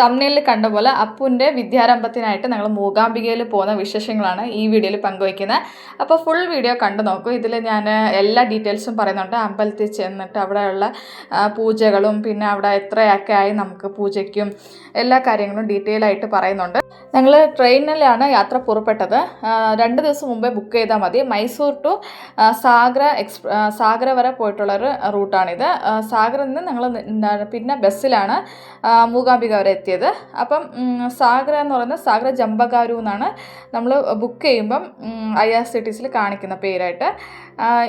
തമ്മിലിൽ കണ്ട പോലെ അപ്പുവിന്റെ വിദ്യാരംഭത്തിനായിട്ട് ഞങ്ങൾ മൂകാംബികയിൽ പോകുന്ന വിശേഷങ്ങളാണ് ഈ വീഡിയോയിൽ പങ്കുവയ്ക്കുന്നത് അപ്പോൾ ഫുൾ വീഡിയോ കണ്ടു നോക്കൂ. ഇതിൽ ഞാൻ എല്ലാ ഡീറ്റെയിൽസും പറയുന്നുണ്ട്. അമ്പലത്തിൽ ചെന്നിട്ട് അവിടെയുള്ള പൂജകളും പിന്നെ അവിടെ എത്രയൊക്കെ ആയി നമുക്ക് പൂജയ്ക്കും എല്ലാ കാര്യങ്ങളും ഡീറ്റെയിൽ ആയിട്ട് പറയുന്നുണ്ട്. ഞങ്ങൾ ട്രെയിനിലാണ് യാത്ര പുറപ്പെട്ടത്. രണ്ട് ദിവസം മുമ്പേ ബുക്ക് ചെയ്താൽ മതി. മൈസൂർ ടു സാഗ്ര എക്സ് സാഗ്ര വരെ പോയിട്ടുള്ളൊരു റൂട്ടാണിത്. സാഗറിൽ നിന്ന് ഞങ്ങൾ പിന്നെ ബസ്സിലാണ് മൂകാംബിക വരെ എത്തിയത്. അപ്പം സാഗ്ര എന്ന് പറയുന്നത് സാഗ്ര ജമ്പകാരു എന്നാണ് നമ്മൾ ബുക്ക് ചെയ്യുമ്പം ഐ ആർ സി ടി സിയിൽ കാണിക്കുന്ന പേരായിട്ട്.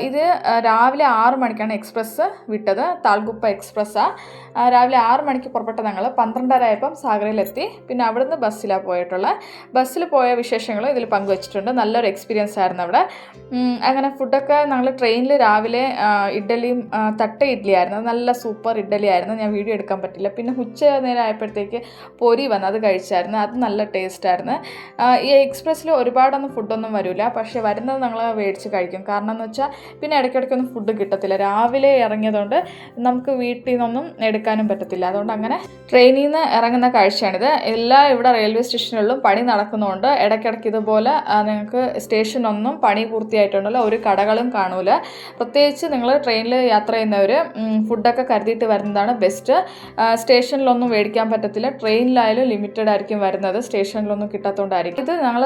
ഇത് രാവിലെ ആറ് മണിക്കാണ് എക്സ്പ്രസ് വിട്ടത്. താൽഗുപ്പ എക്സ്പ്രസ്സാണ് രാവിലെ ആറ് മണിക്ക് പുറപ്പെട്ട ഞങ്ങൾ പന്ത്രണ്ടര സാഗ്രയിലെത്തി. പിന്നെ അവിടുന്ന് ബസ്സിലാണ് പോയിട്ടുള്ളത് ബസ്സിൽ പോയ വിശേഷങ്ങൾ ഇതിൽ പങ്കുവച്ചിട്ടുണ്ട്. നല്ലൊരു എക്സ്പീരിയൻസ് ആയിരുന്നു അവിടെ. അങ്ങനെ ഫുഡൊക്കെ ഞങ്ങൾ ട്രെയിനിൽ രാവിലെ ഇഡ്ഡലിയും തട്ട ഇഡ്ഡലി ആയിരുന്നു നല്ല സൂപ്പർ ഇഡ്ഡലി ആയിരുന്നു ഞാൻ വീഡിയോ എടുക്കാൻ പറ്റില്ല. പിന്നെ ഉച്ച നേരം ആയപ്പോഴത്തേക്ക് പൊരി വന്ന്. അത് കഴിച്ചായിരുന്നു. അത് നല്ല ടേസ്റ്റായിരുന്നു ഈ എക്സ്പ്രസ്സിൽ ഒരുപാടൊന്നും ഫുഡൊന്നും വരില്ല പക്ഷേ വരുന്നത് ഞങ്ങൾ മേടിച്ച് കഴിക്കും. കാരണം എന്ന് വെച്ചാൽ പിന്നെ ഇടയ്ക്കിടയ്ക്കൊന്നും ഫുഡ് കിട്ടത്തില്ല. രാവിലെ ഇറങ്ങിയതുകൊണ്ട് നമുക്ക് വീട്ടിൽ നിന്നൊന്നും എടുക്കാനും പറ്റത്തില്ല. അതുകൊണ്ട് അങ്ങനെ ട്രെയിനിൽ നിന്ന് ഇറങ്ങുന്ന കാഴ്ചയാണിത്. എല്ലാ ഇവിടെ റെയിൽവേ സ്റ്റേഷനുകളിലും പണി നടക്കുന്നതുകൊണ്ട് ഇടയ്ക്കിടയ്ക്ക് ഇതുപോലെ നിങ്ങൾക്ക് സ്റ്റേഷനൊന്നും പണി പൂർത്തിയായിട്ടുണ്ടല്ലോ. ഒരു കടകളും കാണൂല. പ്രത്യേകിച്ച് നിങ്ങൾ ട്രെയിനിൽ യാത്ര ചെയ്യുന്നവർ ഫുഡൊക്കെ കരുതിയിട്ട് വരുന്നതാണ് ബെസ്റ്റ് സ്റ്റേഷനിലൊന്നും മേടിക്കാൻ പറ്റത്തില്ല. ട്രെയിനിലായാലും ലിമിറ്റഡ് ആയിരിക്കും വരുന്നത്. സ്റ്റേഷനിലൊന്നും കിട്ടാത്തതുകൊണ്ടായിരിക്കും ഇത് ഞങ്ങൾ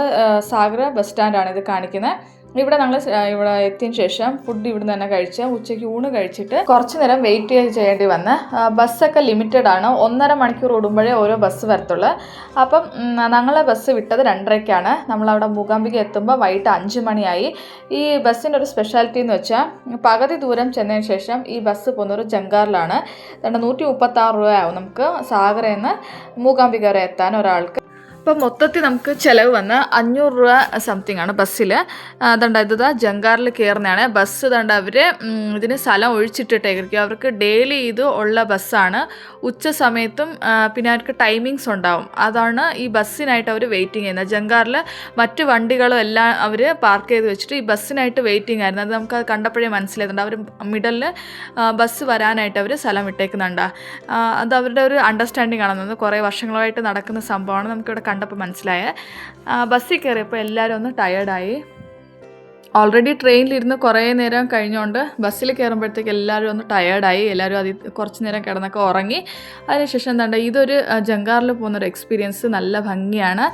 സാഗര ബസ് സ്റ്റാൻഡാണ് ഇത് കാണിക്കുന്നത് ഇവിടെ ഞങ്ങൾ ഇവിടെ എത്തിയ ശേഷം ഫുഡ് ഇവിടുന്ന് തന്നെ കഴിച്ച് ഉച്ചയ്ക്ക് ഊണ് കഴിച്ചിട്ട് കുറച്ചു നേരം വെയിറ്റ് ചെയ്യേണ്ടി വന്ന്. ബസ്സൊക്കെ ലിമിറ്റഡ് ആണ്. ഒന്നര മണിക്കൂർ ഓടുമ്പോഴേ ഓരോ ബസ് വരത്തുള്ളൂ. അപ്പം ഞങ്ങളെ ബസ് വിട്ടത് രണ്ടരയ്ക്കാണ് നമ്മളവിടെ മൂകാംബിക എത്തുമ്പോൾ വൈകിട്ട് അഞ്ച് മണിയായി. ഈ ബസ്സിന്റെ ഒരു സ്പെഷ്യാലിറ്റി എന്ന് വെച്ചാൽ പകുതി ദൂരം ചെന്നതിന് ശേഷം ഈ ബസ് പോകുന്നത് ജങ്കാറിലാണ് അതുകൊണ്ട് നൂറ്റി മുപ്പത്താറ് രൂപയാവും നമുക്ക് സാഗറയിൽ നിന്ന് മൂകാംബിക വരെ എത്താൻ ഒരാൾക്ക്. അപ്പം മൊത്തത്തിൽ നമുക്ക് ചിലവ് വന്ന് അഞ്ഞൂറ് രൂപ സംതിങ് ആണ് ബസ്സിൽ അതുകൊണ്ട് ഇത് ജങ്കാറിൽ കയറുന്നതാണ് ബസ് ദണ്ട് അവർ ഇതിന് സ്ഥലം ഒഴിച്ചിട്ടിട്ടേക്കും അവർക്ക് ഡെയിലി ഇത് ഉള്ള ബസ്സാണ്. ഉച്ച സമയത്തും പിന്നെ അവർക്ക് ടൈമിങ്സ് ഉണ്ടാവും. അതാണ് ഈ ബസ്സിനായിട്ട് അവർ വെയിറ്റിംഗ് ചെയ്യുന്നത്. ജങ്കാറിൽ മറ്റ് വണ്ടികളും എല്ലാം അവർ പാർക്ക് ചെയ്ത് വെച്ചിട്ട് ഈ ബസ്സിനായിട്ട് വെയിറ്റിംഗ് ആയിരുന്നു. അത് നമുക്ക് അത് കണ്ടപ്പോഴേ മനസ്സിലായിട്ടുണ്ട് അവർ മിഡലിൽ ബസ് വരാനായിട്ട് അവർ സ്ഥലം വിട്ടേക്കുന്നുണ്ട് അത് അവരുടെ ഒരു അണ്ടർസ്റ്റാൻഡിങ് ആണെന്നത് കുറേ വർഷങ്ങളായിട്ട് നടക്കുന്ന സംഭവമാണ്. നമുക്കിവിടെ കണ്ടപ്പോൾ മനസ്സിലായ. ബസ്സിൽ കയറിയപ്പോൾ എല്ലാവരും ഒന്ന് ടയേർഡായി ഓൾറെഡി ട്രെയിനിലിരുന്ന് കുറേ നേരം കഴിഞ്ഞുകൊണ്ട് ബസ്സിൽ കയറുമ്പോഴത്തേക്ക് എല്ലാവരും ഒന്ന് ടയേർഡായി എല്ലാവരും അതിൽ കുറച്ച് നേരം കിടന്നൊക്കെ ഉറങ്ങി. അതിനുശേഷം എന്താണ്ട് ഇതൊരു ജംഗാറിൽ ജങ്കാറിൽ പോകുന്നൊരു എക്സ്പീരിയൻസ് നല്ല ഭംഗിയാണ്.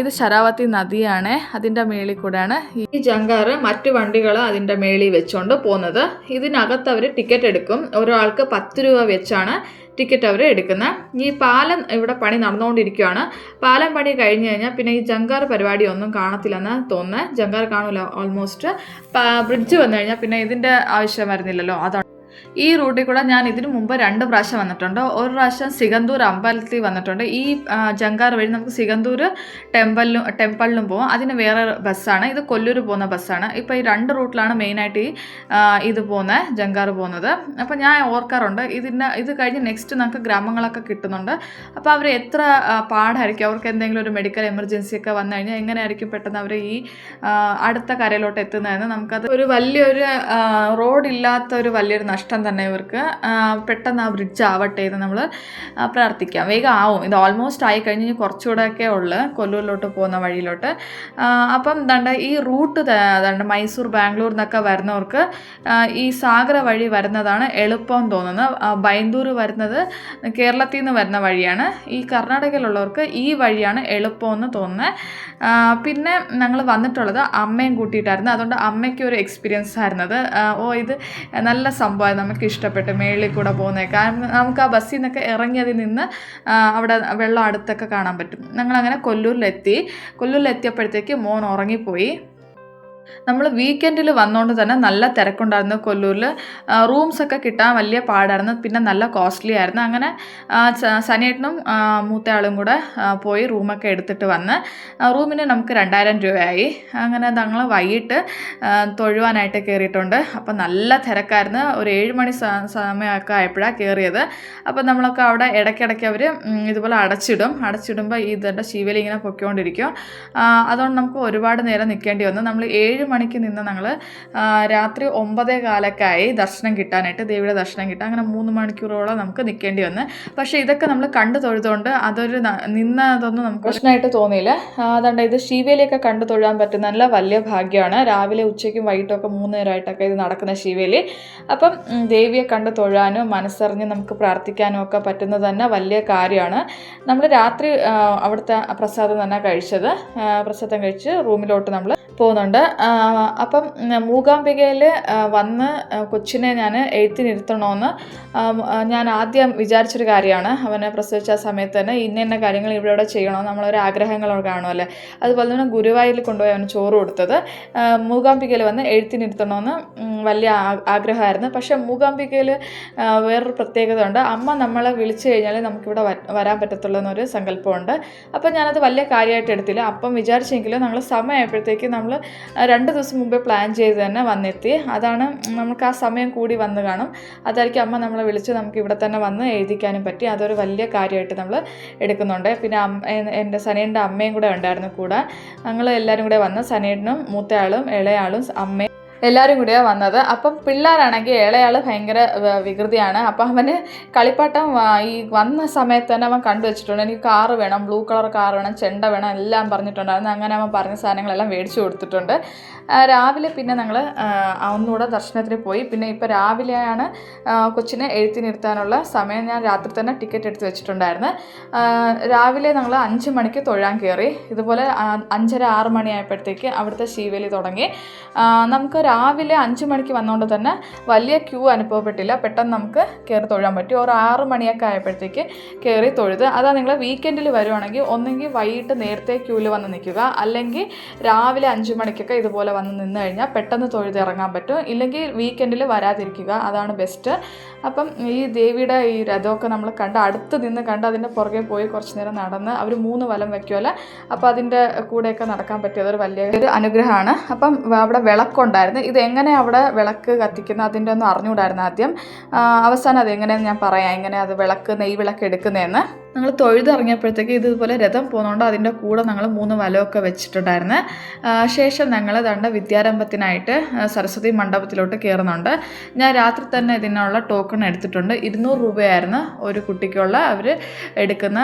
ഇത് ശരാവതി നദിയാണ് അതിന്റെ മേളിൽ കൂടെയാണ്. ഈ ജങ്കാറ് മറ്റു വണ്ടികൾ അതിന്റെ മേളിൽ വെച്ചുകൊണ്ട് പോകുന്നത്. ഇതിനകത്ത് അവർ ടിക്കറ്റ് എടുക്കും. ഒരാൾക്ക് പത്ത് രൂപ വെച്ചാണ് ടിക്കറ്റ് അവർ എടുക്കുന്നത് ഈ പാലം ഇവിടെ പണി നടന്നുകൊണ്ടിരിക്കുകയാണ് പാലം പണി കഴിഞ്ഞ് കഴിഞ്ഞാൽ പിന്നെ ഈ ജങ്കാർ പരിപാടി ഒന്നും കാണത്തില്ലെന്ന് തോന്നുന്നത് ജങ്കാർ കാണൂല ഓൾമോസ്റ്റ് ബ്രിഡ്ജ് വന്നു കഴിഞ്ഞാൽ പിന്നെ ഇതിന്റെ ആവശ്യം വരുന്നില്ലല്ലോ. അതാണ് ഈ റൂട്ടിൽ കൂടെ ഞാൻ ഇതിനു മുമ്പ് രണ്ട് പ്രാവശ്യം വന്നിട്ടുണ്ട്. ഒരു പ്രാവശ്യം സിഗന്തൂർ അമ്പലത്തിൽ വന്നിട്ടുണ്ട്. ഈ ജങ്കാർ വഴി നമുക്ക് സിഗന്തൂർ ടെമ്പിളിലും ടെമ്പിളിലും പോകും അതിന് വേറെ ബസ്സാണ്. ഇത് കൊല്ലൂർ പോകുന്ന ബസ്സാണ്. ഇപ്പോൾ ഈ രണ്ട് റൂട്ടിലാണ് മെയിനായിട്ട് ഈ ഇത് പോകുന്നത് ജങ്കാർ പോകുന്നത്. അപ്പോൾ ഞാൻ ഓർക്കാറുണ്ട് ഇതിന്റെ ഇത് കഴിഞ്ഞ് നെക്സ്റ്റ് നമുക്ക് ഗ്രാമങ്ങളൊക്കെ കിട്ടുന്നുണ്ട്. അപ്പോൾ അവർ എത്ര പാടായിരിക്കും? അവർക്ക് എന്തെങ്കിലും ഒരു മെഡിക്കൽ എമർജൻസി ഒക്കെ വന്നു കഴിഞ്ഞാൽ എങ്ങനെയായിരിക്കും പെട്ടെന്ന് അവർ ഈ അടുത്ത കരയിലോട്ട് എത്തുന്നതെന്ന് നമുക്കത് ഒരു വലിയൊരു റോഡില്ലാത്ത ഒരു വലിയൊരു നഷ്ടം തന്നെ ഇവർക്ക് പെട്ടെന്ന് ആ ബ്രിഡ്ജ് ആവട്ടെ എന്ന് നമ്മൾ പ്രാർത്ഥിക്കാം. വേഗം ആവും. ഇത് ഓൾമോസ്റ്റ് ആയി കഴിഞ്ഞ് കുറച്ചുകൂടെയൊക്കെ ഉള്ളു. കൊല്ലൂരിലോട്ട് പോകുന്ന വഴിയിലോട്ട്. അപ്പം ദണ്ട ഈ റൂട്ട് ദണ്ട മൈസൂർ ബാംഗ്ലൂർ എന്നൊക്കെ വരുന്നവർക്ക് ഈ സാഗര വഴി വരുന്നതാണ് എളുപ്പം തോന്നുന്നത്. ബൈന്ദൂർ വരുന്നത് കേരളത്തിൽ നിന്ന് വരുന്ന വഴിയാണ്. ഈ കർണാടകയിലുള്ളവർക്ക് ഈ വഴിയാണ് എളുപ്പമെന്ന് തോന്നുന്നത് ആ, പിന്നെ ഞങ്ങൾ വന്നിട്ടുള്ളത് അമ്മയും കൂട്ടിയിട്ടായിരുന്നു. അതുകൊണ്ട് അമ്മയ്ക്ക് ഒരു എക്സ്പീരിയൻസ് ആയിരുന്നത്. ഓ ഇത് നല്ല സംഭവമായി നമുക്ക് ഇഷ്ടപ്പെട്ടു മേളിൽ കൂടെ പോകുന്നത് കാരണം നമുക്ക് ആ ബസ്സിൽ നിന്നൊക്കെ ഇറങ്ങിയതിൽ നിന്ന് അവിടെ വെള്ളം അടുത്തൊക്കെ കാണാൻ പറ്റും. ഞങ്ങളങ്ങനെ കൊല്ലൂരിലെത്തി. കൊല്ലൂരിലെത്തിയപ്പോഴത്തേക്ക് മോൻ ഉറങ്ങിപ്പോയി. നമ്മൾ വീക്കെൻഡിൽ വന്നുകൊണ്ട് തന്നെ നല്ല തിരക്കുണ്ടായിരുന്നു കൊല്ലൂരിൽ റൂംസൊക്കെ കിട്ടാൻ വലിയ പാടായിരുന്നു. പിന്നെ നല്ല കോസ്റ്റ്ലി ആയിരുന്നു. അങ്ങനെ സനിയേട്ടനും മൂത്തയാളും കൂടെ പോയി റൂമൊക്കെ എടുത്തിട്ട് വന്ന് റൂമിന് നമുക്ക് രണ്ടായിരം രൂപയായി. അങ്ങനെ ഞങ്ങൾ വൈകിട്ട് തൊഴുവാനായിട്ട് കയറിയിട്ടുണ്ട് അപ്പോൾ നല്ല തിരക്കായിരുന്നു. ഒരു ഏഴ് മണി സമയമൊക്കെ ആയപ്പോഴാണ് കയറിയത് അപ്പം നമ്മളൊക്കെ അവിടെ ഇടയ്ക്കിടയ്ക്ക് അവർ ഇതുപോലെ അടച്ചിടും. അടച്ചിടുമ്പോൾ ഇതിന്റെ ശിവലി ഇങ്ങനെ പൊയ്ക്കൊണ്ടിരിക്കും. അതുകൊണ്ട് നമുക്ക് ഒരുപാട് നേരം നിൽക്കേണ്ടി വന്നു. നമ്മൾ ഏഴ് ഏഴ് മണിക്ക് നിന്ന് ഞങ്ങൾ രാത്രി ഒമ്പതേ കാലൊക്കെയായി ദർശനം കിട്ടാനായിട്ട് ദേവിയുടെ ദർശനം കിട്ടാൻ അങ്ങനെ മൂന്ന് മണിക്കൂറോളം നമുക്ക് നിൽക്കേണ്ടി വന്ന്. പക്ഷേ ഇതൊക്കെ നമ്മൾ കണ്ടു തൊഴുതുകൊണ്ട് അതൊരു നിന്നതൊന്നും നമുക്ക് പ്രശ്നമായിട്ട് തോന്നിയില്ല. അതുകൊണ്ട് ഇത് ശിവേലിയൊക്കെ കണ്ടു തൊഴാൻ പറ്റുന്ന നല്ല വലിയ ഭാഗ്യമാണ്. രാവിലെ ഉച്ചയ്ക്കും വൈകിട്ടൊക്കെ മൂന്ന് നേരമായിട്ടൊക്കെ ഇത് നടക്കുന്ന ശിവേലി. അപ്പം ദേവിയെ കണ്ടു തൊഴാനും മനസ്സറിഞ്ഞ് നമുക്ക് പ്രാർത്ഥിക്കാനും ഒക്കെ പറ്റുന്നത് തന്നെ വലിയ കാര്യമാണ്. നമ്മൾ രാത്രി അവിടുത്തെ പ്രസാദം തന്നെ കഴിച്ചത്. പ്രസാദം കഴിച്ച് റൂമിലോട്ട് നമ്മൾ പോകുന്നുണ്ട്. അപ്പം മൂകാംബികയിൽ വന്ന് കൊച്ചിനെ ഞാൻ എഴുത്തിനിരുത്തണമെന്ന് ഞാൻ ആദ്യം വിചാരിച്ചൊരു കാര്യമാണ്. അവനെ പ്രസവിച്ച സമയത്ത് തന്നെ ഇന്ന ഇന്ന കാര്യങ്ങൾ ഇവിടെ ഇവിടെ ചെയ്യണമെന്ന് നമ്മളൊരു ആഗ്രഹങ്ങളൊക്കെ കാണുമല്ലേ അതുപോലെ തന്നെ ഗുരുവായൂരിൽ കൊണ്ടുപോയി അവന് ചോറ് കൊടുത്തത്. മൂകാംബികയിൽ വന്ന് എഴുത്തിനിരുത്തണമെന്ന് വലിയ ആഗ്രഹമായിരുന്നു. പക്ഷേ മൂകാംബികയിൽ വേറൊരു പ്രത്യേകത ഉണ്ട്. അമ്മ നമ്മളെ വിളിച്ചു കഴിഞ്ഞാൽ നമുക്കിവിടെ വരാൻ പറ്റത്തുള്ളൂ എന്നൊരു സങ്കല്പമുണ്ട്. അപ്പം ഞാനത് വലിയ കാര്യമായിട്ട് എടുത്തില്ല. അപ്പം വിചാരിച്ചെങ്കിലും നമ്മൾ സമയമായപ്പോഴത്തേക്ക് നമ്മൾ രണ്ട് ദിവസം മുമ്പേ പ്ലാൻ ചെയ്ത് തന്നെ വന്നെത്തി. അതാണ് നമുക്ക് ആ സമയം കൂടി വന്ന് കാണും. അതായിരിക്കും അമ്മ നമ്മളെ വിളിച്ച് നമുക്ക് ഇവിടെ തന്നെ വന്ന് എഴുതിക്കാനും പറ്റി. അതൊരു വലിയ കാര്യമായിട്ട് നമ്മൾ എടുക്കുന്നുണ്ട്. പിന്നെ എന്റെ സനേന്റെ അമ്മയും കൂടെ ഉണ്ടായിരുന്നു കൂടെ. ഞങ്ങൾ എല്ലാവരും കൂടെ വന്ന് സനേടിനും മൂത്തയാളും ഇളയാളും അമ്മയും എല്ലാവരും കൂടിയാണ് വന്നത്. അപ്പം പിള്ളേരാണെങ്കിൽ ഇളയാൾ ഭയങ്കര വികൃതിയാണ്. അപ്പം അവന് കളിപ്പാട്ടം ഈ വന്ന സമയത്ത് തന്നെ അവൻ കണ്ടു വെച്ചിട്ടുണ്ട്. എനിക്ക് കാറ് വേണം ബ്ലൂ കളർ കാർ വേണം ചെണ്ട വേണം എല്ലാം പറഞ്ഞിട്ടുണ്ടായിരുന്നു. അങ്ങനെ അവൻ പറഞ്ഞ സാധനങ്ങളെല്ലാം മേടിച്ചു കൊടുത്തിട്ടുണ്ട്. രാവിലെ പിന്നെ ഞങ്ങൾ ഒന്നുകൂടെ ദർശനത്തിന് പോയി. പിന്നെ ഇപ്പോൾ രാവിലെയാണ് കൊച്ചിനെ എഴുത്തിനിരുത്താനുള്ള സമയം. ഞാൻ രാത്രി തന്നെ ടിക്കറ്റ് എടുത്ത് വെച്ചിട്ടുണ്ടായിരുന്നു. രാവിലെ ഞങ്ങൾ അഞ്ച് മണിക്ക് തൊഴാൻ കയറി. ഇതുപോലെ അഞ്ചര ആറ് മണിയായപ്പോഴത്തേക്ക് അവിടുത്തെ ശീവേലി തുടങ്ങി. നമുക്ക് രാവിലെ അഞ്ച് മണിക്ക് വന്നുകൊണ്ട് തന്നെ വലിയ ക്യൂ അനുഭവപ്പെട്ടില്ല. പെട്ടെന്ന് നമുക്ക് കയറി തൊഴാൻ പറ്റി. ഒരു ആറ് മണിയൊക്കെ ആയപ്പോഴത്തേക്ക് കയറി തൊഴുത് അതാ നിങ്ങൾ വീക്കെൻഡിൽ വരുവാണെങ്കിൽ ഒന്നെങ്കിൽ വൈകിട്ട് നേരത്തെ ക്യൂവിൽ വന്ന് നിൽക്കുക. അല്ലെങ്കിൽ രാവിലെ അഞ്ച് മണിക്കൊക്കെ ഇതുപോലെ വന്ന് നിന്ന് കഴിഞ്ഞാൽ പെട്ടെന്ന് തൊഴുത് ഇറങ്ങാൻ പറ്റും. ഇല്ലെങ്കിൽ വീക്കെൻഡിൽ വരാതിരിക്കുക. അതാണ് ബെസ്റ്റ് അപ്പം ഈ ദേവിയുടെ ഈ രഥമൊക്കെ നമ്മൾ കണ്ട് അടുത്ത് നിന്ന് കണ്ട് അതിന്റെ പുറകെ പോയി കുറച്ച് നേരം നടന്ന് അവർ മൂന്ന് വലം വയ്ക്കുമല്ലോ അപ്പോൾ അതിന്റെ കൂടെയൊക്കെ നടക്കാൻ പറ്റിയത് ഒരു വലിയ ഒരു അനുഗ്രഹമാണ്. അപ്പം അവിടെ വിളക്കുണ്ടായിരുന്നു. ഇത് എങ്ങനെ അവിടെ വിളക്ക് കത്തിക്കുന്ന അതിന്റെ ഒന്നും അറിഞ്ഞുകൂടായിരുന്നു ആദ്യം. അവസാനം അത് എങ്ങനെയെന്ന് ഞാൻ പറയാം. എങ്ങനെ അത് വിളക്ക് നെയ് വിളക്ക് എടുക്കുന്നതെന്ന്. ഞങ്ങൾ തൊഴുതിറങ്ങിയപ്പോഴത്തേക്ക് ഇതുപോലെ രഥം പോകുന്നതുകൊണ്ട് അതിന്റെ കൂടെ ഞങ്ങൾ മൂന്ന് വലമൊക്കെ വെച്ചിട്ടുണ്ടായിരുന്നു. ശേഷം ഞങ്ങൾ ദണ്ട വിദ്യാരംഭത്തിനായിട്ട് സരസ്വതി മണ്ഡപത്തിലോട്ട് കയറുന്നുണ്ട്. ഞാൻ രാത്രി തന്നെ ഇതിനുള്ള ടോക്കൺ എടുത്തിട്ടുണ്ട്. ഇരുന്നൂറ് രൂപയായിരുന്നു ഒരു കുട്ടിക്കുള്ള അവർ എടുക്കുന്ന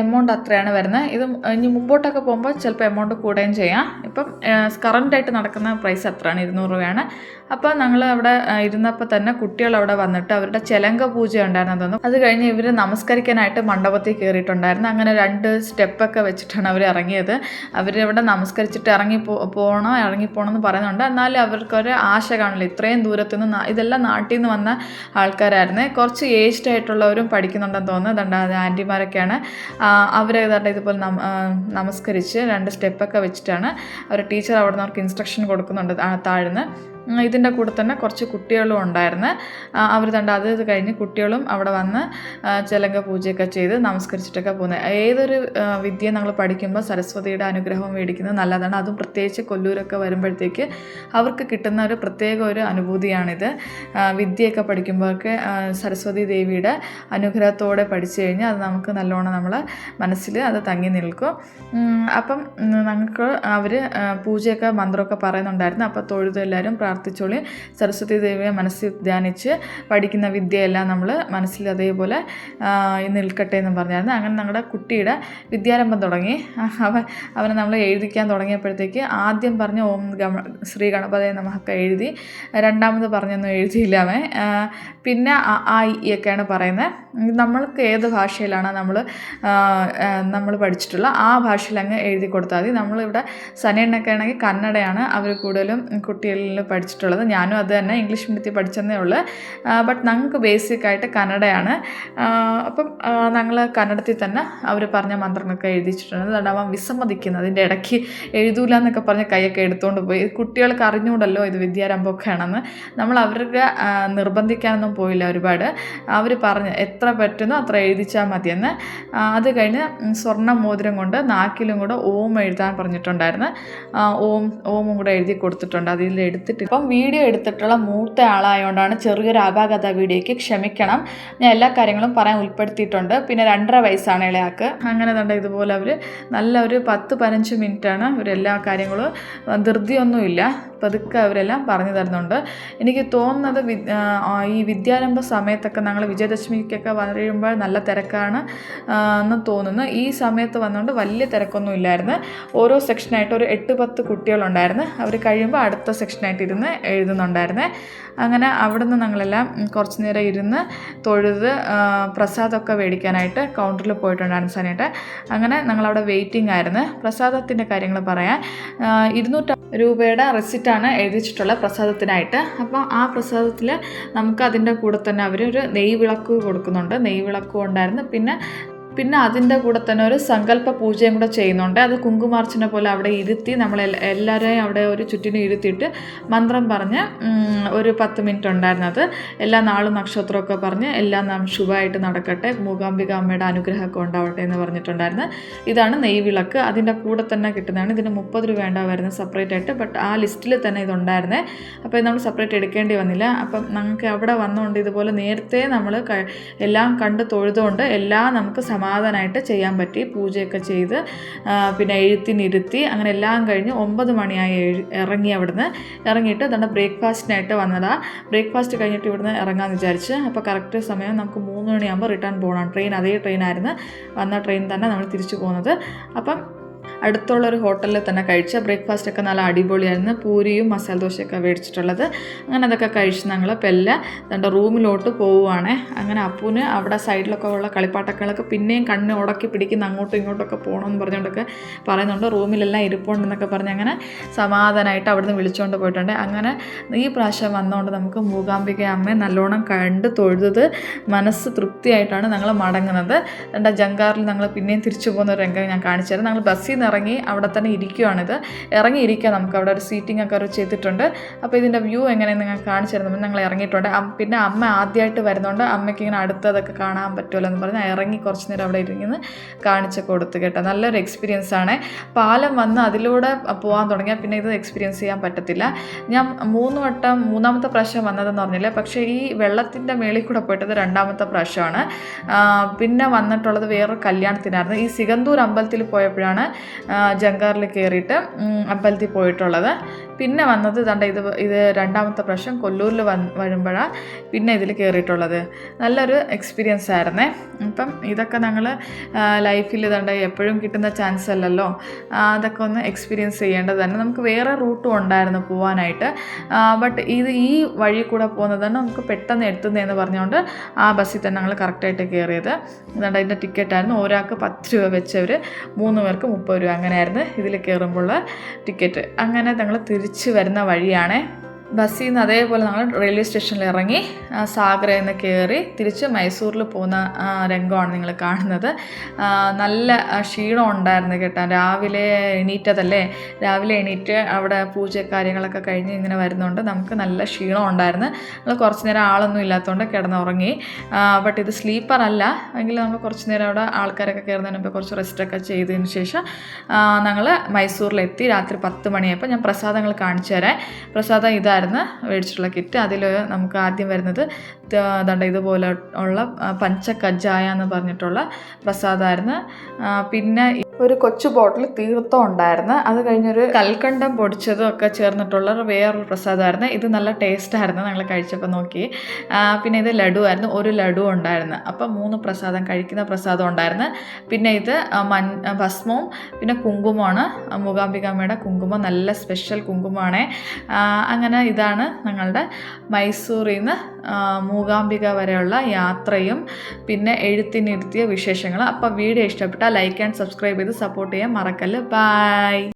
എമൗണ്ട് അത്രയാണ് വരുന്നത്. ഇത് ഇനി മുമ്പോട്ടൊക്കെ പോകുമ്പോൾ ചിലപ്പോൾ എമൗണ്ട് കൂടുകയും ചെയ്യാം. ഇപ്പം കറന്റായിട്ട് നടക്കുന്ന പ്രൈസ് അത്രയാണ് ഇരുന്നൂറ് രൂപയാണ്. അപ്പോൾ ഞങ്ങൾ അവിടെ ഇരുന്നപ്പോൾ തന്നെ കുട്ടികൾ അവിടെ വന്നിട്ട് അവരുടെ ചെലങ്ക പൂജ ഉണ്ടായിരുന്നു. അത് കഴിഞ്ഞ് ഇവർ നമസ്കരിക്കാനായിട്ട് മണ്ഡപത്തിൽ കയറിയിട്ടുണ്ടായിരുന്നു. അങ്ങനെ രണ്ട് സ്റ്റെപ്പൊക്കെ വെച്ചിട്ടാണ് അവർ ഇറങ്ങിയത്. അവരവിടെ നമസ്കരിച്ചിട്ട് ഇറങ്ങി പോകണം ഇറങ്ങി പോകണം എന്ന് പറയുന്നുണ്ട്. എന്നാലും അവർക്കൊരു ആശ കാണില്ല. ഇത്രയും ദൂരത്തു നിന്ന് ഇതെല്ലാം നാട്ടിൽ നിന്ന് വന്ന ആൾക്കാരായിരുന്നു. കുറച്ച് ഏജ്ഡ് ആയിട്ടുള്ളവരും പഠിക്കുന്നുണ്ടെന്ന് തോന്നുന്നു. അതുകൊണ്ട് അത് ആന്റിമാരൊക്കെയാണ്. അവരെ ഏതാണ്ട് ഇതുപോലെ നമ- നമസ്കരിച്ച് രണ്ട് സ്റ്റെപ്പൊക്കെ വെച്ചിട്ടാണ്. അവർ ടീച്ചർ അവിടെ നിന്ന് അവർക്ക് ഇൻസ്ട്രക്ഷൻ കൊടുക്കുന്നുണ്ട് താഴ്ന്ന്. ഇതിന്റെ കൂടെ തന്നെ കുറച്ച് കുട്ടികളും ഉണ്ടായിരുന്നു. അവർ തണ്ട അത് ഇത് കഴിഞ്ഞ് കുട്ടികളും അവിടെ വന്ന് ചിലങ്ക പൂജയൊക്കെ ചെയ്ത് നമസ്കരിച്ചിട്ടൊക്കെ പോകുന്നത് ഏതൊരു വിദ്യ നമ്മൾ പഠിക്കുമ്പോൾ സരസ്വതിയുടെ അനുഗ്രഹം മേടിക്കുന്നത് നല്ലതാണ്. അതും പ്രത്യേകിച്ച് കൊല്ലൂരൊക്കെ വരുമ്പോഴത്തേക്ക് അവർക്ക് കിട്ടുന്ന ഒരു പ്രത്യേക ഒരു അനുഭൂതിയാണിത്. വിദ്യയൊക്കെ പഠിക്കുമ്പോഴൊക്കെ സരസ്വതി ദേവിയുടെ അനുഗ്രഹത്തോടെ പഠിച്ചു കഴിഞ്ഞാൽ അത് നമുക്ക് നല്ലോണം നമ്മൾ മനസ്സിൽ അത് തങ്ങി നിൽക്കും. അപ്പം ഞങ്ങൾക്ക് അവർ പൂജയൊക്കെ മന്ത്രമൊക്കെ പറയുന്നുണ്ടായിരുന്നു. അപ്പോൾ തൊഴുത് എല്ലാവരും പ്രാർത്ഥിച്ചോളി. സരസ്വതി ദേവിയെ മനസ്സിൽ ധ്യാനിച്ച് പഠിക്കുന്ന വിദ്യയെല്ലാം നമ്മൾ മനസ്സിൽ അതേപോലെ നിൽക്കട്ടെ എന്ന് പറഞ്ഞായിരുന്നു. അങ്ങനെ നമ്മുടെ കുട്ടിയുടെ വിദ്യാരംഭം തുടങ്ങി. അവൻ അവനെ നമ്മൾ എഴുതിക്കാൻ തുടങ്ങിയപ്പോഴത്തേക്ക് ആദ്യം പറഞ്ഞ ഓം ഗമ ശ്രീ ഗണപതയെ നമഹൊക്കെ എഴുതി രണ്ടാമത് പറഞ്ഞൊന്നും എഴുതിയില്ല അവൻ. പിന്നെ ആ ഇ ഒക്കെയാണ് പറയുന്നത്. നമ്മൾക്ക് ഏത് ഭാഷയിലാണ് നമ്മൾ നമ്മൾ പഠിച്ചിട്ടുള്ള ആ ഭാഷയിൽ അങ്ങ് എഴുതി കൊടുത്താൽ മതി. നമ്മളിവിടെ സനേണ്ണൊക്കെ ആണെങ്കിൽ കന്നഡയാണ്. അവർ കൂടുതലും കുട്ടികളിൽ പഠിച്ചിട്ടുള്ളത്. ഞാനും അത് തന്നെ ഇംഗ്ലീഷ് മീഡിയത്തിൽ പഠിച്ചെന്നേ ഉള്ളൂ. ബട്ട് ഞങ്ങൾക്ക് ബേസിക് ആയിട്ട് കന്നഡയാണ്. അപ്പം ഞങ്ങൾ കന്നഡത്തിൽ തന്നെ അവർ പറഞ്ഞ മന്ത്രങ്ങളൊക്കെ എഴുതിച്ചിട്ടുണ്ട്. അതുകൊണ്ട് അവൻ വിസമ്മതിക്കുന്നത് അതിന്റെ ഇടയ്ക്ക് എഴുതൂല എന്നൊക്കെ പറഞ്ഞ് കൈയൊക്കെ എടുത്തുകൊണ്ട് പോയി. കുട്ടികൾക്ക് അറിഞ്ഞൂടല്ലോ ഇത് വിദ്യാരംഭമൊക്കെ ആണെന്ന് നമ്മൾ അവരുടെ നിർബന്ധിക്കാനൊന്നും പോയില്ല ഒരുപാട്. അവർ പറഞ്ഞ് എത്ര പറ്റുന്നോ അത്ര എഴുതിച്ചാൽ മതിയെന്ന്. അത് കഴിഞ്ഞ് സ്വർണ മോതിരം കൊണ്ട് നാക്കിലും കൂടെ ഓം എഴുതാൻ പറഞ്ഞിട്ടുണ്ടായിരുന്നു. ഓം ഓമും കൂടെ എഴുതി കൊടുത്തിട്ടുണ്ട്. അതിൽ എടുത്തിട്ട് ഇപ്പം വീഡിയോ എടുത്തിട്ടുള്ള മൂത്ത ആളായതുകൊണ്ടാണ് ചെറിയൊരു അപാകത വീഡിയോയ്ക്ക് ക്ഷമിക്കണം. ഞാൻ എല്ലാ കാര്യങ്ങളും പറയാൻ ഉൾപ്പെടുത്തിയിട്ടുണ്ട്. പിന്നെ രണ്ടര വയസ്സാണ് ഇളയാൾക്ക്. അങ്ങനെ തന്നെ ഇതുപോലെ അവർ നല്ല ഒരു പത്ത് പതിനഞ്ച് മിനിറ്റാണ് ഇവരെല്ലാ കാര്യങ്ങളും. ധൃതിയൊന്നുമില്ല. പതുക്കെ അവരെല്ലാം പറഞ്ഞു തരുന്നുണ്ട്. എനിക്ക് തോന്നുന്നത് ഈ വിദ്യാരംഭ സമയത്തൊക്കെ ഞങ്ങൾ വിജയദശമിക്കൊക്കെ വരുമ്പോൾ നല്ല തിരക്കാണ് എന്ന് തോന്നുന്നു. ഈ സമയത്ത് വന്നുകൊണ്ട് വലിയ തിരക്കൊന്നും ഇല്ലായിരുന്നു. ഓരോ സെക്ഷനായിട്ട് ഒരു എട്ട് പത്ത് കുട്ടികളുണ്ടായിരുന്നു. അവർ കഴിയുമ്പോൾ അടുത്ത സെക്ഷനായിട്ട് ഇരുന്ന് എഴുതുന്നുണ്ടായിരുന്നേ. അങ്ങനെ അവിടുന്ന് ഞങ്ങളെല്ലാം കുറച്ച് നേരം ഇരുന്ന് തൊഴുത് പ്രസാദമൊക്കെ മേടിക്കാനായിട്ട് കൗണ്ടറിൽ പോയിട്ടുണ്ടായിരുന്നു സനിയായിട്ട് അങ്ങനെ ഞങ്ങളവിടെ വെയിറ്റിംഗ് ആയിരുന്നു. പ്രസാദത്തിന്റെ കാര്യങ്ങൾ പറയാൻ ഇരുന്നൂറ്റ രൂപയുടെ റെസിറ്റാണ് എഴുതിച്ചിട്ടുള്ളത് പ്രസാദത്തിനായിട്ട്. അപ്പോൾ ആ പ്രസാദത്തിൽ നമുക്ക് അതിന്റെ കൂടെ തന്നെ അവർ ഒരു നെയ്വിളക്ക് കൊടുക്കുന്നുണ്ട്. നെയ് വിളക്കും ഉണ്ടായിരുന്നു പിന്നെ പിന്നെ അതിന്റെ കൂടെ തന്നെ ഒരു സങ്കല്പ പൂജയും കൂടെ ചെയ്യുന്നുണ്ട്. അത് കുങ്കുമാർച്ചനെ പോലെ അവിടെ ഇരുത്തി നമ്മൾ എല്ലാവരെയും അവിടെ ഒരു ചുറ്റിനും ഇരുത്തിയിട്ട് മന്ത്രം പറഞ്ഞ് ഒരു പത്ത് മിനിറ്റ് ഉണ്ടായിരുന്നത് എല്ലാ നാളും നക്ഷത്രമൊക്കെ പറഞ്ഞ് എല്ലാം നാം ശുഭമായിട്ട് നടക്കട്ടെ മൂകാംബിക അമ്മയുടെ അനുഗ്രഹമൊക്കെ ഉണ്ടാവട്ടെ എന്ന് പറഞ്ഞിട്ടുണ്ടായിരുന്നു. ഇതാണ് നെയ്വിളക്ക്. അതിന്റെ കൂടെ തന്നെ കിട്ടുന്നതാണ്. ഇതിന് മുപ്പത് രൂപ വേണ്ട വരുന്നത് സെപ്പറേറ്റ് ആയിട്ട് ബട്ട് ആ ലിസ്റ്റിൽ തന്നെ ഇതുണ്ടായിരുന്നേ. അപ്പോൾ നമ്മൾ സെപ്പറേറ്റ് എടുക്കേണ്ടി വന്നില്ല. അപ്പം നമുക്ക് അവിടെ വന്നുകൊണ്ട് ഇതുപോലെ നേരത്തെ നമ്മൾ എല്ലാം കണ്ട് തൊഴുതുകൊണ്ട് എല്ലാം നമുക്ക് സമാധാനമായിട്ട് ചെയ്യാൻ പറ്റി. പൂജയൊക്കെ ചെയ്ത് പിന്നെ എഴുത്തിനിരുത്തി അങ്ങനെ എല്ലാം കഴിഞ്ഞ് ഒമ്പത് മണിയായി ഇറങ്ങി അവിടുന്ന്. ഇറങ്ങിയിട്ട് നമ്മുടെ ബ്രേക്ക്ഫാസ്റ്റിനായിട്ട് വന്നതാ. ബ്രേക്ക്ഫാസ്റ്റ് കഴിഞ്ഞിട്ട് ഇവിടുന്ന് ഇറങ്ങാമെന്ന് വിചാരിച്ച്. അപ്പോൾ കറക്റ്റ് സമയം നമുക്ക് മൂന്ന് മണിയാകുമ്പോൾ റിട്ടേൺ പോകണം ട്രെയിൻ അതേ ട്രെയിനായിരുന്നു. വന്ന ട്രെയിൻ തന്നെ നമ്മൾ തിരിച്ചു പോകുന്നത് അപ്പം അടുത്തുള്ള ഒരു ഹോട്ടലിൽ തന്നെ കഴിച്ച ബ്രേക്ക്ഫാസ്റ്റ് ഒക്കെ നല്ല അടിപൊളിയായിരുന്നു. പൂരിയും മസാല ദോശയൊക്കെ മേടിച്ചിട്ടുള്ളത്. അങ്ങനെ അതൊക്കെ കഴിച്ച് ഞങ്ങൾ പെല്ല തന്റെ റൂമിലോട്ട് പോവുകയാണേ അങ്ങനെ അപ്പൂന് അവിടെ സൈഡിലൊക്കെ ഉള്ള കളിപ്പാട്ടക്കളൊക്കെ പിന്നെയും കണ്ണ് ഉടക്കി പിടിക്കുന്ന അങ്ങോട്ടും ഇങ്ങോട്ടൊക്കെ പോകണമെന്ന് പറഞ്ഞുകൊണ്ടൊക്കെ പറയുന്നുണ്ട്. റൂമിലെല്ലാം ഇരിപ്പുണ്ടെന്നൊക്കെ പറഞ്ഞ് അങ്ങനെ സമാധാനമായിട്ട് അവിടുന്ന് വിളിച്ചുകൊണ്ട് പോയിട്ടുണ്ട്. അങ്ങനെ ഈ പ്രാവശ്യം വന്നുകൊണ്ട് നമുക്ക് മൂകാംബിക അമ്മയെ നല്ലോണം കണ്ട് തൊഴുത് മനസ്സ് തൃപ്തിയായിട്ടാണ് ഞങ്ങൾ മടങ്ങുന്നത്. എന്റെ ജങ്കാറിൽ ഞങ്ങൾ പിന്നെയും തിരിച്ചു പോകുന്ന ഒരു രംഗം ഞാൻ കാണിച്ചു തരാം. ഞങ്ങൾ ബസ്സിൽ നിന്ന് ഇറങ്ങി അവിടെ തന്നെ ഇരിക്കുവാണിത്. ഇറങ്ങിയിരിക്കുക നമുക്ക്. അവിടെ ഒരു സീറ്റിംഗ് ഒക്കെ ചെയ്തിട്ടുണ്ട്. അപ്പോൾ ഇതിന്റെ വ്യൂ എങ്ങനെയെന്ന് നിങ്ങൾ കാണിച്ചു തരുന്നത് ഞങ്ങൾ ഇറങ്ങിയിട്ടുണ്ട്. പിന്നെ അമ്മ ആദ്യമായിട്ട് വരുന്നതുകൊണ്ട് അമ്മയ്ക്ക് ഇങ്ങനെ അടുത്തതൊക്കെ കാണാൻ പറ്റുമല്ലോ എന്ന് പറഞ്ഞ് ഇറങ്ങി കുറച്ച് നേരം അവിടെ ഇരുന്ന് കാണിച്ച് കൊടുത്തു കേട്ടോ. നല്ലൊരു എക്സ്പീരിയൻസ് ആണ്. പാലം വന്ന് അതിലൂടെ പോകാൻ തുടങ്ങിയാൽ പിന്നെ ഇത് എക്സ്പീരിയൻസ് ചെയ്യാൻ പറ്റത്തില്ല. ഞാൻ മൂന്ന് വട്ടം മൂന്നാമത്തെ പ്രാവശ്യം വന്നതെന്ന് പറഞ്ഞില്ല? പക്ഷേ ഈ വെള്ളത്തിന്റെ മേളിൽ കൂടെ പോയിട്ടത് രണ്ടാമത്തെ പ്രാവശ്യമാണ്. പിന്നെ വന്നിട്ടുള്ളത് വേറൊരു കല്യാണത്തിനായിരുന്നു. ഈ സിഗന്തൂർ അമ്പലത്തിൽ പോയപ്പോഴാണ് ജങ്കാറിൽ കയറിയിട്ട് അമ്പലത്തിൽ പോയിട്ടുള്ളത്. പിന്നെ വന്നത് തണ്ട ഇത് ഇത് രണ്ടാമത്തെ പ്രാവശ്യം കൊല്ലൂരിൽ വന്ന് വരുമ്പോഴാണ് പിന്നെ ഇതിൽ കയറിയിട്ടുള്ളത് നല്ലൊരു എക്സ്പീരിയൻസ് ആയിരുന്നേ. അപ്പം ഇതൊക്കെ ഞങ്ങൾ ലൈഫിൽ തണ്ട എപ്പോഴും കിട്ടുന്ന ചാൻസ് അല്ലല്ലോ. അതൊക്കെ ഒന്ന് എക്സ്പീരിയൻസ് ചെയ്യേണ്ടത് തന്നെ. നമുക്ക് വേറെ റൂട്ടും ഉണ്ടായിരുന്നു പോകാനായിട്ട് ബട്ട് ഇത് ഈ വഴി കൂടെ പോകുന്നത് തന്നെ നമുക്ക് പെട്ടെന്ന് എത്തുന്നതെന്ന് പറഞ്ഞുകൊണ്ട് ആ ബസ്സിൽ തന്നെ ഞങ്ങൾ കറക്റ്റായിട്ട് കയറിയത് അതുകൊണ്ട് അതിന്റെ ടിക്കറ്റായിരുന്നു ഒരാൾക്ക് പത്ത് രൂപ വെച്ചവർ മൂന്ന് പേർക്ക് മുപ്പത് രൂപ അങ്ങനെയായിരുന്നു ഇതിൽ കയറുമ്പോൾ ടിക്കറ്റ് അങ്ങനെ ഞങ്ങൾ തിരിച്ച് വരുന്ന വഴിയാണേ ബസ്സിൽ നിന്ന് അതേപോലെ നമ്മൾ റെയിൽവേ സ്റ്റേഷനിൽ ഇറങ്ങി സാഗരയിൽ നിന്ന് കയറി തിരിച്ച് മൈസൂരിൽ പോകുന്ന രംഗമാണ് നിങ്ങൾ കാണുന്നത്. നല്ല ക്ഷീണം ഉണ്ടായിരുന്നു കേട്ടോ. രാവിലെ എണീറ്റതല്ലേ? രാവിലെ എണീറ്റ് അവിടെ പൂജ കാര്യങ്ങളൊക്കെ കഴിഞ്ഞ് ഇങ്ങനെ വരുന്നുണ്ട് നമുക്ക് നല്ല ക്ഷീണം ഉണ്ടായിരുന്നു. നമ്മൾ കുറച്ച് നേരം ആളൊന്നും ഇല്ലാത്തതുകൊണ്ട് കിടന്നുറങ്ങി. ബട്ട് ഇത് സ്ലീപ്പർ അല്ല. എങ്കിൽ നമ്മൾ കുറച്ച് നേരം അവിടെ ആൾക്കാരൊക്കെ കയറുന്നതിന് മുമ്പ് കുറച്ച് റെസ്റ്റൊക്കെ ചെയ്തതിന് ശേഷം ഞങ്ങൾ മൈസൂരിലെത്തി. രാത്രി പത്ത് മണിയായപ്പോൾ ഞാൻ പ്രസാദങ്ങൾ കാണിച്ചു തരാം. പ്രസാദം ഇതായിരുന്നു മേടിച്ചിട്ടുള്ള കിറ്റ്. അതിൽ നമുക്ക് ആദ്യം വരുന്നത് ദണ്ട ഇതുപോലെ ഉള്ള പഞ്ചകജായ എന്ന് പറഞ്ഞിട്ടുള്ള പ്രസാദമായിരുന്നു പിന്നെ ഒരു കൊച്ചു ബോട്ടിൽ തീർത്ഥം ഉണ്ടായിരുന്നു. അത് കഴിഞ്ഞൊരു കൽക്കണ്ടം പൊടിച്ചതും ഒക്കെ ചേർന്നിട്ടുള്ള വേറൊരു പ്രസാദമായിരുന്നു. ഇത് നല്ല ടേസ്റ്റ് ആയിരുന്നു ഞങ്ങൾ കഴിച്ചപ്പോൾ നോക്കി. പിന്നെ ഇത് ലഡു ആയിരുന്നു ഒരു ലഡു ഉണ്ടായിരുന്നു. അപ്പം മൂന്ന് പ്രസാദം കഴിക്കുന്ന പ്രസാദം ഉണ്ടായിരുന്നു. പിന്നെ ഇത് മൻ ഭസ്മവും പിന്നെ കുങ്കുമമാണ്. മൂകാംബികാമ്മയുടെ കുങ്കുമം നല്ല സ്പെഷ്യൽ കുങ്കുമമാണ്. അങ്ങനെ ഇതാണ് ഞങ്ങളുടെ മൈസൂറിൽ നിന്ന് മൂകാംബിക വരെയുള്ള യാത്രയും പിന്നെ എഴുത്തിനിരുത്തിയ വിശേഷങ്ങൾ അപ്പോൾ വീഡിയോ ഇഷ്ടപ്പെട്ടാൽ ലൈക്ക് ആൻഡ് സബ്സ്ക്രൈബ് ചെയ്ത് സപ്പോർട്ട് ചെയ്യാൻ മറക്കല്ല്. ബൈ.